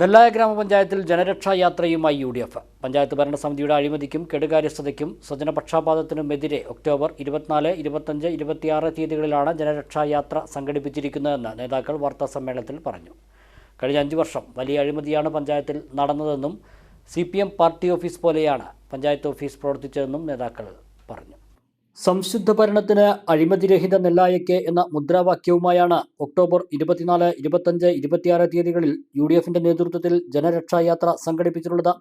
നെല്ലായ ഗ്രാമപഞ്ചായത്തിൽ ജനരക്ഷാ യാത്രയുമായി U D F. Panchayat ഭരണസമിതിയുടെ അഴിമതിക്കും കെടുകാര്യസ്ഥതയ്ക്കും സ്വജനപക്ഷാപാതത്തിനുമെതിരെ ഒക്ടോബർ ഇരുപത്തിനാല് ഇരുപത്തഞ്ച് ഇരുപത്തിയാറ് തീയതികളിലാണ് ജനരക്ഷാ യാത്ര സംഘടിപ്പിച്ചിരിക്കുന്നതെന്ന് നേതാക്കൾ വാർത്താ സമ്മേളനത്തിൽ പറഞ്ഞു. കഴിഞ്ഞ അഞ്ചു വർഷം വലിയ അഴിമതിയാണ് പഞ്ചായത്തിൽ നടന്നതെന്നും സി പാർട്ടി ഓഫീസ് പോലെയാണ് പഞ്ചായത്ത് ഓഫീസ് പ്രവർത്തിച്ചതെന്നും നേതാക്കൾ പറഞ്ഞു. സംശുദ്ധ ഭരണത്തിന് അഴിമതിരഹിത നെല്ലായക്ക് എന്ന മുദ്രാവാക്യവുമായാണ് ഒക്ടോബർ ഇരുപത്തിനാല് ഇരുപത്തഞ്ച് ഇരുപത്തിയാറ് തീയതികളിൽ യു ഡി എഫിന്റെ നേതൃത്വത്തിൽ ജനരക്ഷായാത്ര സംഘടിപ്പിച്ചിട്ടുള്ളത്.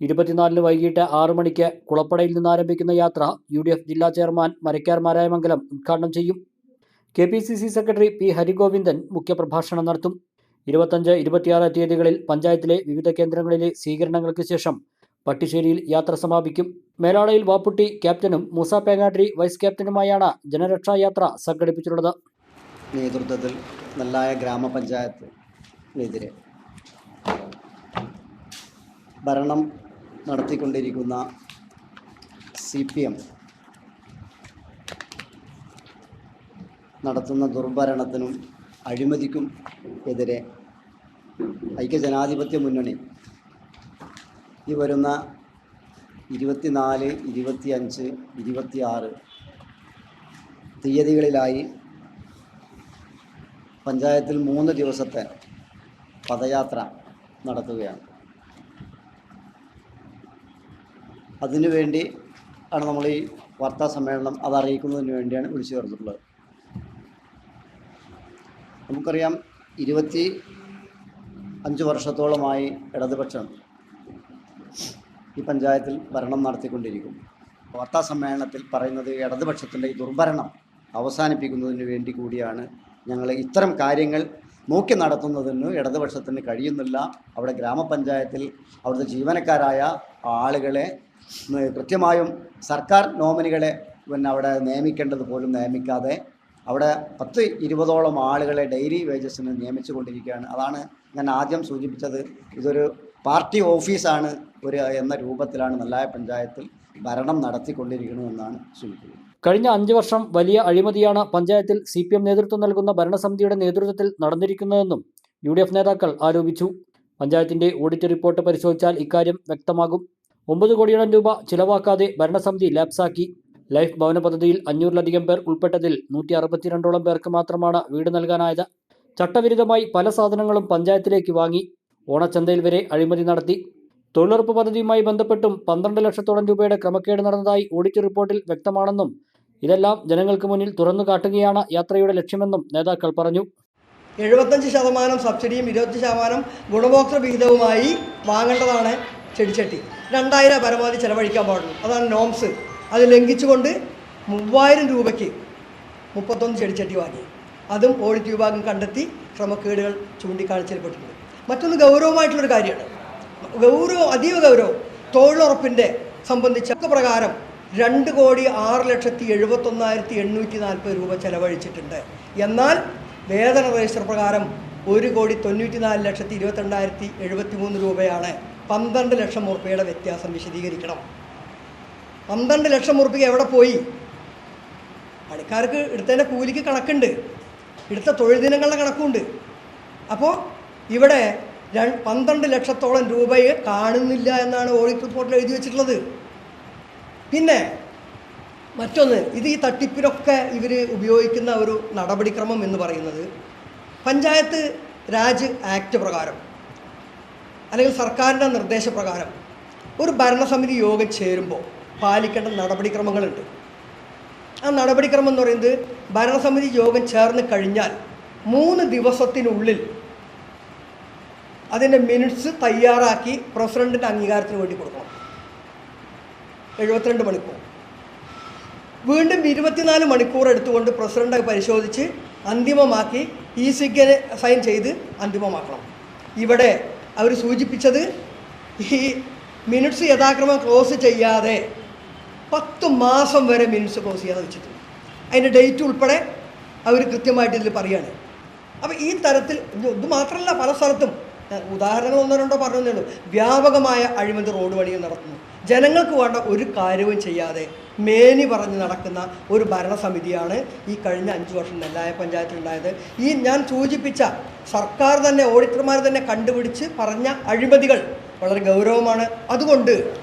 ഇരുപത്തിനാലിന് വൈകിട്ട് ആറു മണിക്ക് കുളപ്പടയിൽ നിന്ന് ആരംഭിക്കുന്ന യാത്ര യു ഡി എഫ് ജില്ലാ ചെയർമാൻ മരക്കാർ മാരായമംഗലം ഉദ്ഘാടനം ചെയ്യും. K P C C secretary P Harigovindan മുഖ്യപ്രഭാഷണം നടത്തും. ഇരുപത്തഞ്ച് ഇരുപത്തിയാറ് തീയതികളിൽ പഞ്ചായത്തിലെ വിവിധ കേന്ദ്രങ്ങളിലെ സ്വീകരണങ്ങൾക്ക് ശേഷം പട്ടിശ്ശേരിയിൽ യാത്ര സമാപിക്കും. മേലാളയിൽ വാപ്പുട്ടി ക്യാപ്റ്റനും മൂസ പേങ്ങാട്ടിരി വൈസ് ക്യാപ്റ്റനുമായാണ് ജനരക്ഷായാത്ര സംഘടിപ്പിച്ചിട്ടുള്ളത്. നേതൃത്വത്തിൽ നല്ലായ ഗ്രാമപഞ്ചായത്തിനെതിരെ ഭരണം നടത്തിക്കൊണ്ടിരിക്കുന്ന സി പി എം നടത്തുന്ന ദുർഭരണത്തിനും അഴിമതിക്കും എതിരെ ഐക്യജനാധിപത്യ മുന്നണി ഈ വരുന്ന ഇരുപത്തിനാല് ഇരുപത്തിയഞ്ച് ഇരുപത്തിയാറ് തീയതികളിലായി പഞ്ചായത്തിൽ മൂന്ന് ദിവസത്തെ പദയാത്ര നടത്തുകയാണ്. അതിനുവേണ്ടി ആണ് നമ്മൾ ഈ വാർത്താ സമ്മേളനം അത് അറിയിക്കുന്നതിന് വേണ്ടിയാണ് വിളിച്ചു ചേർത്തിട്ടുള്ളത്. നമുക്കറിയാം ഇരുപത്തി അഞ്ച് വർഷത്തോളമായി ഇടതുപക്ഷം ഈ പഞ്ചായത്തിൽ ഭരണം നടത്തിക്കൊണ്ടിരിക്കും. വാർത്താ സമ്മേളനത്തിൽ പറയുന്നത് ഇടതുപക്ഷത്തിന്റെ ഈ ദുർഭരണം അവസാനിപ്പിക്കുന്നതിന് വേണ്ടി കൂടിയാണ് ഞങ്ങൾ ഇത്തരം കാര്യങ്ങൾ നോക്കി നടത്തുന്നതിന് ഇടതുപക്ഷത്തിന് കഴിയുന്നില്ല. അവിടെ ഗ്രാമപഞ്ചായത്തിൽ അവിടുത്തെ ജീവനക്കാരായ ആളുകളെ കൃത്യമായും സർക്കാർ നോമിനികളെ പിന്നെ അവിടെ നിയമിക്കേണ്ടത് പോലും നിയമിക്കാതെ അവിടെ പത്ത് ഇരുപതോളം ആളുകളെ ഡെയിലി വേജസിന് നിയമിച്ചു കൊണ്ടിരിക്കുകയാണ് അതാണ് ഞാൻ ആദ്യം സൂചിപ്പിച്ചത്. ഇതൊരു പാർട്ടി ഓഫീസാണ് ഒരു എന്ന രൂപത്തിലാണ് നല്ലായ പഞ്ചായത്തിൽ ഭരണം നടത്തിക്കൊണ്ടിരിക്കണമെന്നാണ് സൂചിപ്പിക്കുന്നത്. കഴിഞ്ഞ അഞ്ച് വർഷം വലിയ അഴിമതിയാണ് പഞ്ചായത്തിൽ സി പി എം നേതൃത്വം നൽകുന്ന ഭരണസമിതിയുടെ നേതൃത്വത്തിൽ നടന്നിരിക്കുന്നതെന്നും യു ഡി എഫ് നേതാക്കൾ ആരോപിച്ചു. പഞ്ചായത്തിന്റെ ഓഡിറ്റ് റിപ്പോർട്ട് പരിശോധിച്ചാൽ ഇക്കാര്യം വ്യക്തമാകും. ഒമ്പത് കോടിയോളം രൂപ ചിലവാക്കാതെ ഭരണസമിതി ലാപ്സാക്കി. ലൈഫ് ഭവന പദ്ധതിയിൽ അഞ്ഞൂറിലധികം പേർ ഉൾപ്പെട്ടതിൽ നൂറ്റി അറുപത്തിരണ്ടോളം പേർക്ക് മാത്രമാണ് വീട് നൽകാനായത്. ചട്ടവിരുദ്ധമായി പല സാധനങ്ങളും പഞ്ചായത്തിലേക്ക് വാങ്ങി. ഓണച്ചന്തയിൽ വരെ അഴിമതി നടത്തി. തൊഴിലുറപ്പ് പദ്ധതിയുമായി ബന്ധപ്പെട്ടും പന്ത്രണ്ട് ലക്ഷത്തോളം രൂപയുടെ ക്രമക്കേട് നടന്നതായി ഓഡിറ്റ് റിപ്പോർട്ടിൽ വ്യക്തമാണെന്നും ഇതെല്ലാം ജനങ്ങൾക്ക് മുന്നിൽ തുറന്നു കാട്ടുകയാണ് യാത്രയുടെ ലക്ഷ്യമെന്നും നേതാക്കൾ പറഞ്ഞു. എഴുപത്തഞ്ച് ശതമാനം സബ്സിഡിയും ഇരുപത്തി ശതമാനം ഗുണഭോക്തൃ വിഹിതവുമായി വാങ്ങേണ്ടതാണ് ചെടിച്ചട്ടി. രണ്ടായിരം പരമാവധി ചെലവഴിക്കാൻ പാടുള്ളൂ. അതാണ് നോംസ് അത് ലംഘിച്ചുകൊണ്ട് മൂവായിരം രൂപയ്ക്ക് മുപ്പത്തൊന്ന് ചെടിച്ചട്ടി വാങ്ങി. അതും ഓഡിറ്റ് വിഭാഗം കണ്ടെത്തി ക്രമക്കേടുകൾ ചൂണ്ടിക്കാണിച്ചിൽപ്പെട്ടിട്ടുണ്ട് മറ്റൊന്ന് ഗൗരവമായിട്ടുള്ളൊരു കാര്യമാണ്. ഗൗരവം അതീവ ഗൗരവം തൊഴിലുറപ്പിന്റെ സംബന്ധിച്ച പ്രകാരം രണ്ട് കോടി ആറ് ലക്ഷത്തി എഴുപത്തൊന്നായിരത്തി എണ്ണൂറ്റി നാൽപ്പത് രൂപ ചെലവഴിച്ചിട്ടുണ്ട്. എന്നാൽ വേതന രജിസ്റ്റർ പ്രകാരം ഒരു കോടി തൊണ്ണൂറ്റി നാല് ലക്ഷത്തി ഇരുപത്തിരണ്ടായിരത്തി എഴുപത്തി മൂന്ന് രൂപയാണ് പന്ത്രണ്ട് ലക്ഷം ഉറുപ്പയുടെ വ്യത്യാസം വിശദീകരിക്കണം. പന്ത്രണ്ട് ലക്ഷം ഉറുപ്പിക എവിടെ പോയി? പണിക്കാർക്ക് എടുത്തതിന്റെ കൂലിക്ക് കണക്കുണ്ട്. എടുത്ത തൊഴിൽ ദിനങ്ങളുടെ കണക്കുണ്ട്. അപ്പോൾ ഇവിടെ പന്ത്രണ്ട് ലക്ഷത്തോളം രൂപയെ കാണുന്നില്ല എന്നാണ് ഓഡിറ്റ് റിപ്പോർട്ടിൽ എഴുതി വെച്ചിട്ടുള്ളത്. പിന്നെ മറ്റൊന്ന് ഇത് ഈ തട്ടിപ്പിനൊക്കെ ഇവർ ഉപയോഗിക്കുന്ന ഒരു നടപടിക്രമം എന്ന് പറയുന്നത് പഞ്ചായത്ത് രാജ് ആക്ട് പ്രകാരം അല്ലെങ്കിൽ സർക്കാരിന്റെ നിർദ്ദേശപ്രകാരം ഒരു ഭരണസമിതി യോഗം ചേരുമ്പോൾ പാലിക്കേണ്ട നടപടിക്രമങ്ങളുണ്ട്. ആ നടപടിക്രമം എന്ന് പറയുന്നത് ഭരണസമിതി യോഗം ചേർന്ന് കഴിഞ്ഞാൽ മൂന്ന് ദിവസത്തിനുള്ളിൽ അതിന്റെ മിനിറ്റ്സ് തയ്യാറാക്കി പ്രസിഡന്റിന്റെ അംഗീകാരത്തിന് വേണ്ടി കൊടുക്കണം. എഴുപത്തിരണ്ട് മണിക്കൂർ. വീണ്ടും ഇരുപത്തിനാല് മണിക്കൂർ എടുത്തുകൊണ്ട് പ്രസിഡന്റ് പരിശോധിച്ച് അന്തിമമാക്കി ഇ സിഗ്നെ സൈൻ ചെയ്ത് അന്തിമമാക്കണം. ഇവിടെ അവർ സൂചിപ്പിച്ചത് ഈ മിനിറ്റ്സ് യഥാക്രമം ക്ലോസ് ചെയ്യാതെ പത്ത് മാസം വരെ മിനിറ്റ്സ് ക്ലോസ് ചെയ്യാതെ വെച്ചിട്ടുണ്ട്. അതിന്റെ ഡേറ്റ് ഉൾപ്പെടെ അവർ കൃത്യമായിട്ട് ഇതിൽ പറയുകയാണ് അപ്പോൾ ഈ തരത്തിൽ ഇത് മാത്രമല്ല പല സ്ഥലത്തും ഉദാഹരണങ്ങൾ ഒന്നോ രണ്ടോ പറഞ്ഞതേ ഉള്ളൂ. വ്യാപകമായ അഴിമതി റോഡ് പണികൾ നടത്തുന്നു. ജനങ്ങൾക്ക് വേണ്ട ഒരു കാര്യവും ചെയ്യാതെ മേനി പറഞ്ഞ് നടക്കുന്ന ഒരു ഭരണസമിതിയാണ് ഈ കഴിഞ്ഞ അഞ്ച് വർഷം നെല്ലായ പഞ്ചായത്തിലുണ്ടായത് ഈ ഞാൻ സൂചിപ്പിച്ച സർക്കാർ തന്നെ ഓഡിറ്റർമാർ തന്നെ കണ്ടുപിടിച്ച് പറഞ്ഞ അഴിമതികൾ വളരെ ഗൗരവമാണ്. അതുകൊണ്ട്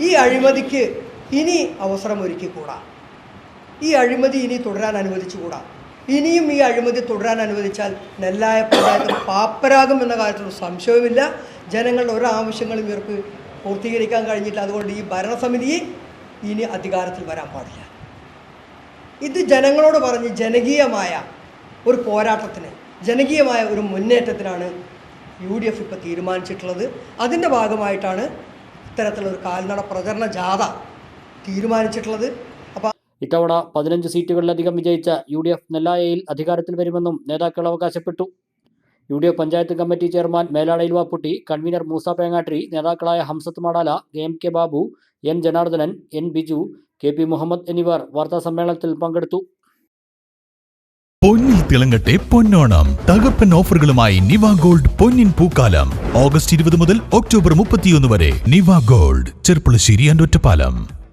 ഈ അഴിമതിക്ക് ഇനി അവസരം ഒരുക്കിക്കൂടാ. ഈ അഴിമതി ഇനി തുടരാൻ അനുവദിച്ചുകൂടാ. ഇനിയും ഈ അഴിമതി തുടരാൻ അനുവദിച്ചാൽ നെല്ലായ പഞ്ചായത്ത് പാപ്പരാകും എന്ന കാര്യത്തിൽ ഒരു സംശയവുമില്ല. ജനങ്ങളുടെ ഓരോ ആവശ്യങ്ങളും ഇവർക്ക് പൂർത്തീകരിക്കാൻ കഴിഞ്ഞിട്ടില്ല. അതുകൊണ്ട് ഈ ഭരണസമിതി ഇനി അധികാരത്തിൽ വരാൻ പാടില്ല. ഇത് ജനങ്ങളോട് പറഞ്ഞ് ജനകീയമായ ഒരു പോരാട്ടത്തിന് ജനകീയമായ ഒരു മുന്നേറ്റത്തിനാണ് യു ഡി എഫ് ഇപ്പോൾ തീരുമാനിച്ചിട്ടുള്ളത്. അതിന്റെ ഭാഗമായിട്ടാണ് ഇത്തരത്തിലൊരു കാൽനട പ്രചരണ ജാഥ തീരുമാനിച്ചിട്ടുള്ളത്. ഇത്തവണ പതിനഞ്ച് സീറ്റുകളിലധികം വിജയിച്ച യു ഡി എഫ് നെല്ലായയിൽ അധികാരത്തിൽ വരുമെന്നും നേതാക്കൾ അവകാശപ്പെട്ടു. U D F panchayat committee chairman മേലാടയിൽ Vapputty convener Moosa Pengattiri നേതാക്കളായ Hamsath Madala M K Babu N Janardhanan N Biju K P Muhammad എന്നിവർ വാർത്താസമ്മേളനത്തിൽ പങ്കെടുത്തു. പൊന്നിൽ തിളങ്ങട്ടെ പൊന്നോണം. തകർപ്പൻ ഓഫറുകളുമായി നിവ ഗോൾഡ് പൊന്നിൻ പൂക്കാലം. ഓഗസ്റ്റ് ഇരുപത് മുതൽ ഒക്ടോബർ മുപ്പത്തിയൊന്ന് വരെ Niva gold. Cherpulassery and Ottapalam.